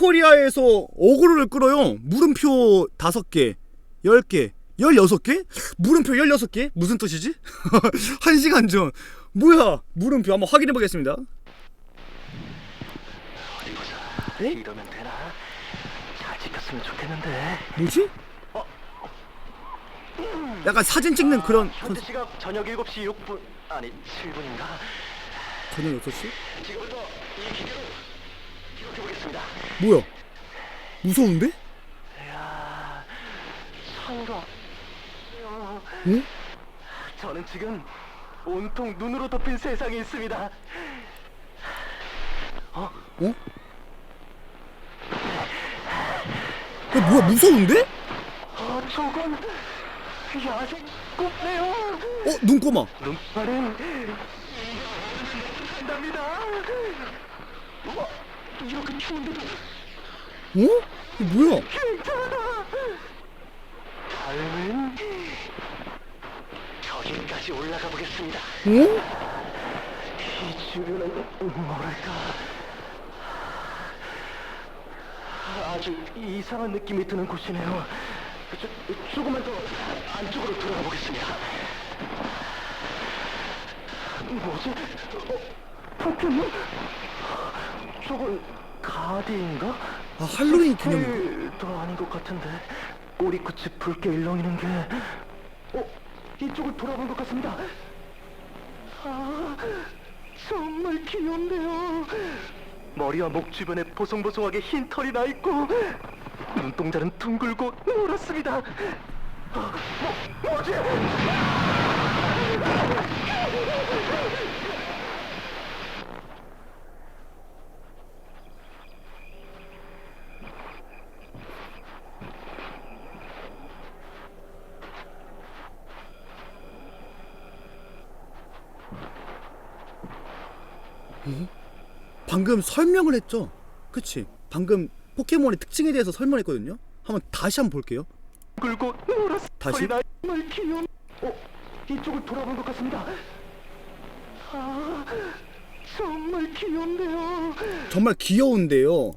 코리아에서 어그로를 끌어요. 물음표 5개, 10개, 16개? 물음표 16개? 무슨 뜻이지? 1시간 전. 뭐야? 물음표 한번 확인해 보겠습니다. 어디 보자. 이러면 되나? 잘 찍혔으면 좋겠는데. 뭐지? 약간 사진 찍는 그런 현재 시각 저녁 7시 6분 아니 7분인가? 저녁 6시? 지금부터 이 기계로. 뭐야? 무서운데? 이야, 성과. 응? 저는 지금 온통 눈으로 덮인 세상에 있습니다. 어? 야, 뭐야 무서운데? 어, 조금 야생 꼽네요. 어 눈꼬마 눈발은 한답니다. 이렇게 추운데도 어? 뭐야? 다음은 저기까지 올라가 보겠습니다. 어? 이 주변은 뭐랄까 아주 이상한 느낌이 드는 곳이네요. 저, 조금만 더 안쪽으로 들어가 보겠습니다. 뭐지? 어, 포켓몬? 저건 가디인가? 아 할로윈 기념 도 아닌 것 같은데 오리쿠치 붉게 일렁이는 게 어? 이쪽을 돌아본 것 같습니다 아 정말 귀엽네요 머리와 목 주변에 보송보송하게 흰 털이 나 있고 눈동자는 둥글고 노랗습니다 아, 뭐, 뭐지? 방금 설명을 했죠? 그치? 방금 포켓몬의 특징에 대해서 설명했거든요? 한번 다시 한번 볼게요 노랗 다시? 정말 귀여운 어? 이쪽을 돌아본 것 같습니다 아 정말 귀엽네요 정말 귀여운데요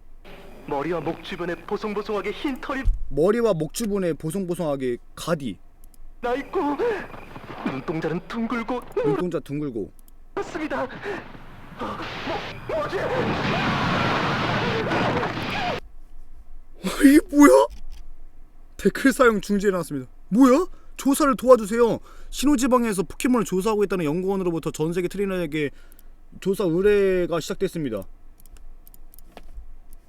머리와 목 주변에 보송보송하게 흰 털이 머리와 목 주변에 보송보송하게 가디 나 있고 눈동자는 둥글고 눈동자 둥글고 노랗습니다. 어, 뭐 뭐지? 이게 뭐야? 댓글 사용 중지해 놨습니다 뭐야? 조사를 도와주세요 신호지방에서 포켓몬을 조사하고 있다는 연구원으로부터 전 세계 트레이너에게 조사 의뢰가 시작됐습니다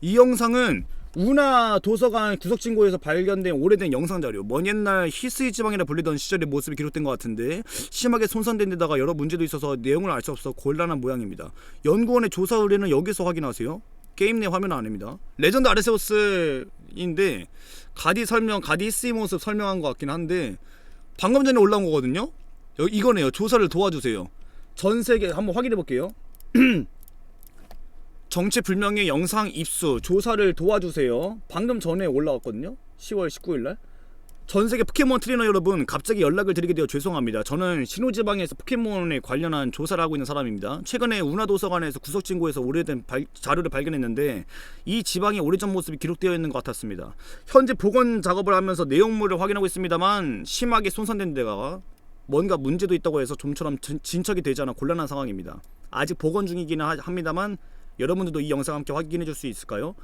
이 영상은 우나 도서관 구석진고에서 발견된 오래된 영상 자료. 먼 옛날 히스이 지방이라 불리던 시절의 모습이 기록된 것 같은데 심하게 손상된 데다가 여러 문제도 있어서 내용을 알 수 없어 곤란한 모양입니다. 연구원의 조사 의뢰는 여기서 확인하세요. 게임 내 화면 아닙니다. 레전드 아르세우스인데 가디 설명, 가디 히스이 모습 설명한 것 같긴 한데 방금 전에 올라온 거거든요. 이거네요. 조사를 도와주세요. 전 세계 한번 확인해 볼게요. 정체불명의 영상 입수 조사를 도와주세요. 방금 전에 올라왔거든요. 10월 19일 날. 전 세계 포켓몬 트레이너 여러분, 갑자기 연락을 드리게 되어 죄송합니다. 저는 신호지방에서 포켓몬에 관련한 조사를 하고 있는 사람입니다. 최근에 운하 도서관에서 구석진고에서 오래된 발- 자료를 발견했는데 이 지방의 오래전 모습이 기록되어 있는 것 같았습니다. 현재 복원 작업을 하면서 내용물을 확인하고 있습니다만 심하게 손상된 데가 뭔가 문제도 있다고 해서 좀처럼 진- 진척이 되지 않아 곤란한 상황입니다. 아직 복원 중이기는 하- 합니다만 여러분들도 이 영상 함께 확인해 줄 수 있을까요?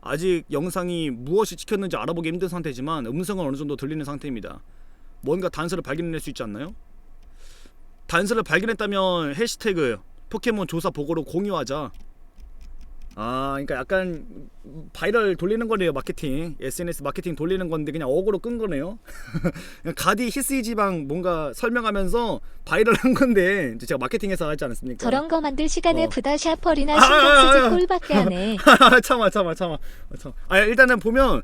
아직 영상이 무엇이 찍혔는지 알아보기 힘든 상태지만 음성은 어느 정도 들리는 상태입니다. 뭔가 단서를 발견해낼 수 있지 않나요? 단서를 발견했다면 해시태그 포켓몬 조사 보고로 공유하자. 아, 그러니까 약간 바이럴 돌리는 거네요 마케팅 SNS 마케팅 돌리는 건데 그냥 어그로 끈 거네요. 가디 히스이 지방 뭔가 설명하면서 바이럴한 건데 이제 제가 마케팅해서 하지 않았습니까? 저런 거 만들 시간에 어. 아, 아, 아, 아. 신경 쓰지 꼴밖에 안 해. 참아 참아 참아 어, 참. 아 일단은 보면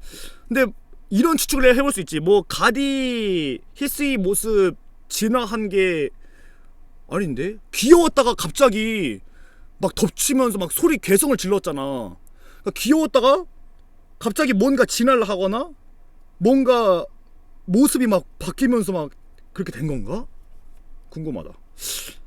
근데 이런 추측을 해볼 수 있지 뭐 가디 히스이 모습 진화한 게 아닌데 귀여웠다가 갑자기 막 덮치면서 막 소리 개성을 질렀잖아 그러니까 귀여웠다가 갑자기 뭔가 진화를 하거나 뭔가 모습이 막 바뀌면서 막 그렇게 된 건가 궁금하다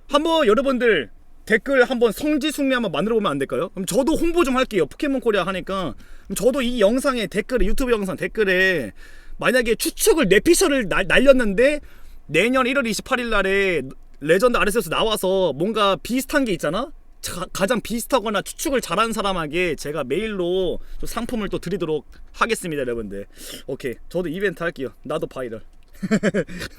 한번 여러분들 댓글 한번 성지순례 한번 만들어 보면 안 될까요? 그럼 저도 홍보 좀 할게요. 포켓몬 코리아 하니까 그럼 저도 이 영상에 댓글에 유튜브 영상 댓글에 만약에 추측을 뇌피셜을 날, 날렸는데 내년 1월 28일 날에 레전드 RS에서 나와서 뭔가 비슷한 게 있잖아. 자- 가장 비슷하거나 추측을 잘하는 사람에게 제가 메일로 또 상품을 또 드리도록 하겠습니다, 여러분들. 오케이, 저도 이벤트 할게요. 나도 바이럴.